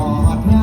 อด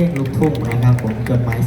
พลงลูกทุ่งนะครับผมจดหมาย